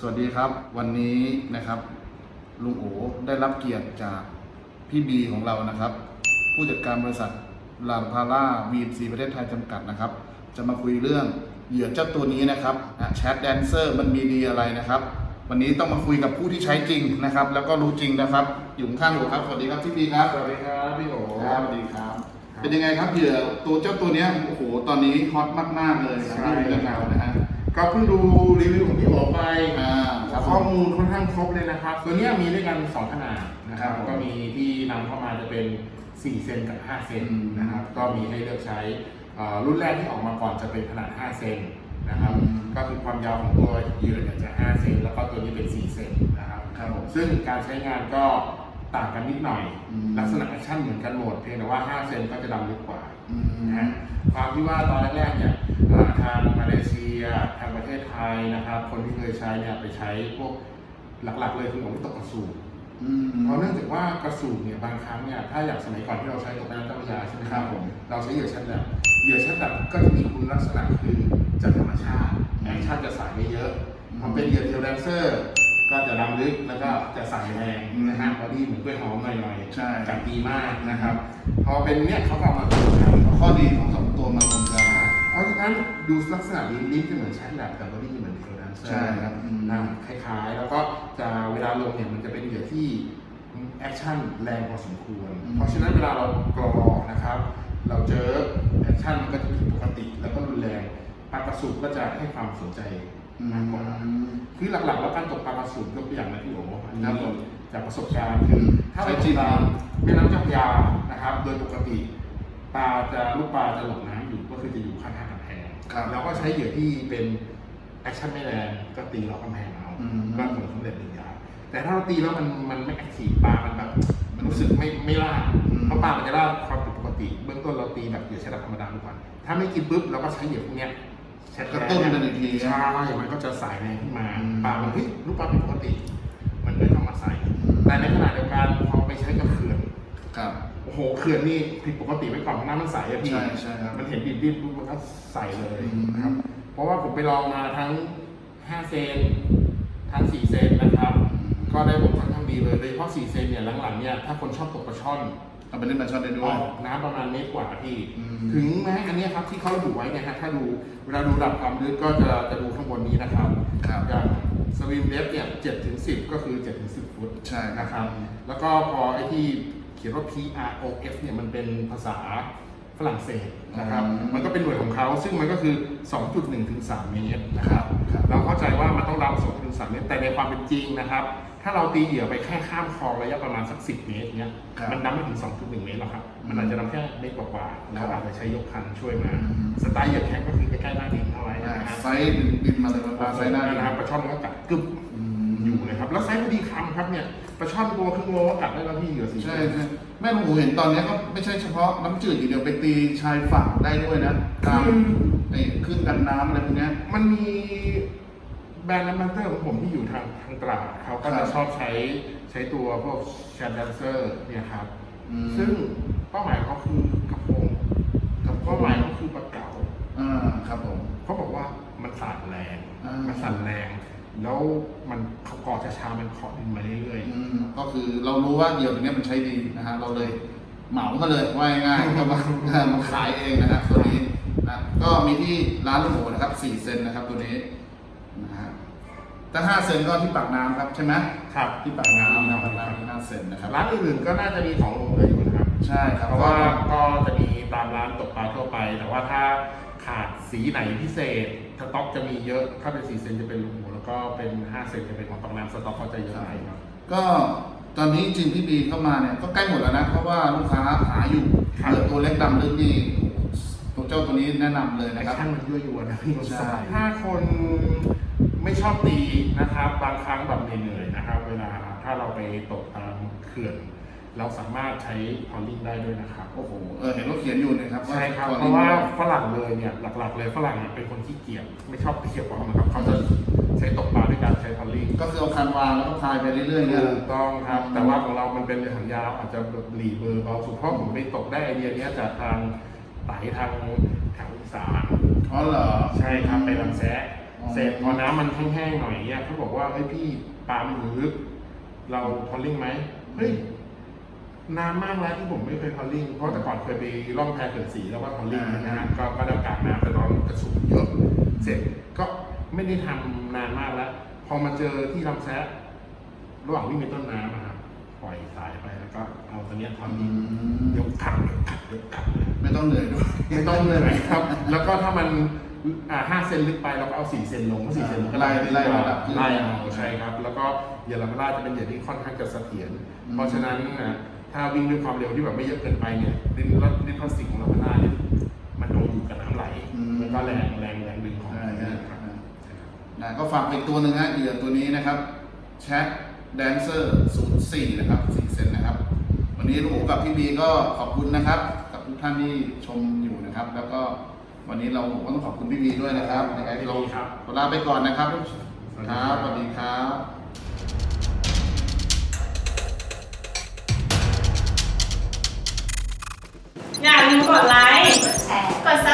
ครับวันนี้นะครับลุงโอได้รับเกียรติจากพี่บีของเรานะครับ ผู้จัดการบริษัทลามพาร่าวีซีประเทศไทยจำกัดนะครับ จะมาคุยเรื่องเหยื่อเจ้าตัวนี้นะครับแชทแดนเซอร์มันมีดีอะไรนะครับ วันนี้ต้องมาคุยกับผู้ที่ใช้จริงนะครับ แล้วก็รู้จริงนะครับ อยู่ข้างๆผมครับสวัสดีครับพี่บีครับสวัสดีครับพี่โอครับสวัสดีครับ เป็นยังไงครับเหยื่อตัวเจ้าตัวเนี้ยโอ้โหตอนนี้ฮอตมากๆเลยใช่ที่เรื่องราวนะฮะ ก็เพิ่งดูรีวิวของพี่โอไปอ่าครับข้อมูลค่อนข้างครบเลยนะครับ ตัวเนี้ยมีด้วยกัน2ขนาดนะครับ ครับผมก็มีที่นำเข้ามาจะเป็น 4 เซนกับ 5 เซนอืม นะครับ ก็มีให้เลือกใช้เอ่อรุ่นแรกที่ออกมาก่อนจะเป็นขนาด 5 เซนนะครับอืมก็คือความยาวของตัวเหยื่อเนี่ยจะ 5 เซนแล้วก็ตัวนี้เป็น 4 เซนนะครับ ครับผม ซึ่งการใช้งานก็ ต่างกันนิดหน่อย อืม ลักษณะแอคชั่นเหมือนกันหมด เพียงแต่ว่า 5 เซนก็จะดำลึกกว่าอืมนะฮะความที่ว่าตอนแรกๆเนี่ยอ่าทางมาเลเซียทางประเทศไทยนะครับ คนที่เคยใช้เนี่ยไปใช้พวกหลักๆเลยคือของที่ตกกระสูบ อืม เพราะเนื่องจากว่ากระสูบเนี่ยบางครั้งเนี่ยถ้าอย่างสมัยก่อนที่เราใช้ตกแม่น้ำเจ้าพระยาใช่ไหมครับครับผมเราใช้เหยื่อชั้นแบบเหยื่อชั้นแบบก็จะมีคุณลักษณะคือจะธรรมชาติแอคชั่นจะสายไม่เยอะพอเป็นเหยื่อเทลแดนเซอร์ ก็จะดำลึกแล้วก็จะสายแรงนะฮะบอดี้เหมือนกล้วยหอมหน่อยๆใช่จับดีมากนะครับ พอเป็นเนี่ยเขาก็เอามาทำกันข้อดีของสองตัวมารวมกันเพราะฉะนั้นดูลักษณะลิ้นลิ้นจะเหมือนแชทแลบแต่บอดี้เหมือนเทลแดนเซอร์ใช่ครับอืมนะคล้ายๆ แล้วก็จะเวลาลงเนี่ยมันจะเป็นเหยื่อที่แอคชั่นแรงพอสมควร เพราะฉะนั้นเวลาเรากรอนะครับ เราเจอแอคชั่นมันก็จะผิดปกติแล้วก็รุนแรงปลากระสุนก็จะให้ความสนใจมากกว่า คือหลักๆแล้วการตกปลากระสุนยกตัวอย่างนะพี่โอ๋อันครับนี้ผมจากประสบการณ์คือถ้าเราใช้จริติงดตามแม่น้ำเจ้าพระยานะครับ โดยปกติปลาจะลูกปลาจะหลบน้ำอยู่ก็คือจะอยู่ข้างๆกำแพงครับเราก็ใช้เหยื่อที่เป็นแอคชั่นไม่แรงก็ตีเรากำแพงเอาอืมก็ผลสำเร็จหนึ่งอย่างแต่ถ้าเราตีแล้วมันมันไม่แอคทีฟปลามันแบบมันรู้สึกไม่ไม่ล่าอืมเพราะปลามันจะล่าความผิดปกติ เบื้องต้นเราตีแบบเหยื่อใช้ธรรมดาทุกวันถ้าไม่กินปุ๊บเราก็ใช้เหยื่อพวกเนี้ยแชทกระตุ้นกันอีกทีใช่มันก็จะสายแรงขึ้นมาอืมปลามันเฮ้ยลูกปลาผิดปกติ มันเลยเข้ามาใส่แต่ในขณะเดียวกันพอไปใช้กับเขื่อนครับโอ้โหเขื่อนนี่ผิดปกติไว้ก่อนเพราะน้ำมันใสอะพี่ใช่ใช่ครับมันเห็นดิบดิบปุ๊บมันก็ใส่เลยอืมนะครับ เพราะว่าผมไปลองมาทั้ง5เซนทั้ง4เซนนะครับ ก็ได้ผลค่อนข้างดีเลยโดยเฉพาะ4เซนเนี่ยหลังๆเนี่ยถ้าคนชอบตกปลาช่อน เอาไปเล่นมาช็อตได้ด้อวยอกน้ำประมาณเมตรกว่าพี่ อืม ถึงแม้อันเนี้ยครับที่เขาระบุไว้เนี่ยฮะถ้าดูเวลาดูระดับความลึกก็จะจะดูข้างบนนี้นะครับครับ อย่างสวิมเดฟเนี่ย7ถึง10ก็คือ7ถึง10ฟุตใช่ครับ นะครับ แล้วก็พอไอ้ที่เขียนว่า P R O F เนี่ยมันเป็นภาษาฝรั่งเศสนะครับ อืมมันก็เป็นหน่วยของเขาซึ่งมันก็คือ 2.1ถึง3เมตรนะครับ ครับ เราเข้าใจว่ามันต้องรับ2ถึง3เมตรแต่ในความเป็นจริงนะครับ ถ้าเราตีเหยื่อไปแค่ข้ามคลองระยะประมาณสัก10เมตรเนี่ยครับมันนับไม่ถึง2.1เมตรหรอกครับ มันอาจจะนำแค่เมตรกว่าๆแล้วอาจจะใช้ยกคันช่วยมา อืม สไตล์เหยื่อแข็งก็คือใกล้ๆหน้าดินเอาไว้อ่านะครับไซส์บินบินมาเลยมันปลาไซส์หน้าดินนะครับปลาช่อนมันก็กัดกึบอืมอยู่เลยครับ แล้วไซส์พอดีคำครับเนี่ยปลาช่อนตัวครึ่งโลก็กัดได้แล้วพี่เหยื่อสีใช่ใช่แม่หนูเห็นตอนนี้ก็ไม่ใช่เฉพาะน้ำจืดอย่างเดียวไปตีชายฝั่งได้ด้วยนะตามไอ้ขึ้นกันน้ำอะไรพวกเนี้ย มันมี แบรนด์แอมบาสเตอร์ของผมที่อยู่ทางทางตลาดเขาก็ครัจะบชอบใช้ใช้ตัวพวกแชนดันเซอร์เนี่ยครับ อืมซึ่งเป้าหมายเขาคือกระโปรงกับเป้าหมายเขาคือปลาเก๋าอ่าครับผม เขาบอกว่ามันสั่นแรง อ่ามั มันสั่นแรง แล้วมันเขาเกาะช้าๆมันเคาะดินมาเรื่อยอืมก็คือเรารู้ว่าเหยื่อตัวเนี้ยมันใช้ดีนะฮะเราเลยเหมามาเลยว่าง่ายๆก็มามาขายเองนะฮะตัวนี้นะก็มีที่ร้านลูกหมูนะครับ4เซนนะครับตัวนี้นะฮะ ถ้า5เซนก็ที่ปากน้ำครับใช่ไหมๆครับที่ปากน้ำนะครับร้านที่5เซนนะครับ ร้านอื่นๆก็น่าจะมีของลงเหลืออยู่นะครับ ใช่ครับเพราะว่าก็จะมีตามร้านตกปลาทั่วไป แต่ว่าถ้าขาดสีไหนพิเศษสต็อกจะมีเยอะถ้าเป็น4เซนจะเป็นลูกหมูแล้วก็เป็น5เซนจะเป็นของปากน้ำสต็อกเขาจะเยอะหน่อยครับก็ตอนนี้จริงที่บีเข้ามาเนี่ยก็ใกล้หมดแล้วนะ เพราะว่าลูกค้าหาอยู่ครับเหลือตัวเล็กดำลึกนี่ตัวเจ้าตัวนี้แนะนำเลยแอนะคครับชั่นมันยั่วยวนนะพี่ใช่ถ้าคน ไม่ชอบตีนะครับ บางครั้งแบบเหนื่อยๆนะครับ เวลาถ้าเราไปตกตามเขื่อน เราสามารถใช้พอลลิ่งได้ด้วยนะครับโอ้โหเออเห็นว่าเขียนอยู่นะครับใช่ครับตัวเพนี้ราะว่าฝรั่งเลยเนี่ยหลักๆ เลยฝรั่งเนี่ยเป็นคนที่เกียจไม่ชอบตีเกี่ยวกับนะครับเขาจะใช้ตกปลาด้วยการใช้พอลลิ่งก็คือเอาคันวางแล้วก็พายไปเรื่อยๆเนี่ยถูกต้องครับ แต่ว่าของเรามันเป็นเรือหางยาวอาจจะแบบหลีเบอร์เบาสุดเพราะผมไปตกได้ไอเดียเนี้ยจากทางไต่ทางแถวอีสานอ๋อเหรอใช่ครับไปลำแซะอ๋อ เสร็จพอน้ำมันแห้งๆหน่อยเงี้ยเขาบอกว่าเฮ้ยพี่ปลามันอยู่ลึกเราทอลลิ่งไหมเฮ้ยนานมากแล้วที่ผมไม่เคยทอลลิ่งเพราะแต่ก่อนเคยไปล่องแพเกิดสีแล้วก็ทอลลิ่งนะฮะก็ก็ได้โอกาสน้ำไปร้อนกระสุนเยอะ เสร็จก็ไม่ได้ทำนานมากแล้ว พอมาเจอที่ลำแซะระหว่างวิ่งในต้นน้ำนะครับปล่อยสายไปแล้วก็เอาตัวเนี้ยทอลลิ่งยกขัดยกขัดยกขัดเลยไม่ต้องเหนื่อยด้วยไม่ต้องเหนื่อยครับ แล้วก็ถ้ามัน อ่าห้าเซนลึกไปเราก็เอาสี่เซนลงเพราะสี่เซนมันก็ไล่ไล่ระดับขึ้นไล่เอาใช่ครับ แล้วก็เหยื่อลาเมล่าจะเป็นเหยื่อที่ค่อนข้างจะเสถียรอืมเพราะฉะนั้นนะถ้าวิ่งด้วยความเร็วที่แบบไม่เยอะเกินไปเนี่ยดินแล้วดินพลาสติกของลาเมล่าเนี่ยมันลงอยู่กับน้ำไหลแล้วก็แรงแรงแรงดึงของใช่มันใช่นะครับนะก็ฝากอีกตัวหนึ่งฮะเหยื่อตัวนี้นะครับแชทแดนเซอร์04นะครับ4เซนนะครับ วันนี้ลุงโอกับพี่บีก็ขอบคุณนะครับ กับทุกท่านที่ชมอยู่นะครับ แล้วก็ วันนี้เราผมก็ต้องขอบคุณพี่บีด้วยนะครับในการที่เราครับขอลาไปก่อนนะครับสวัสดีคครัรับบสวัสดีครับอย่าลืมกดไลค์ กดแชร์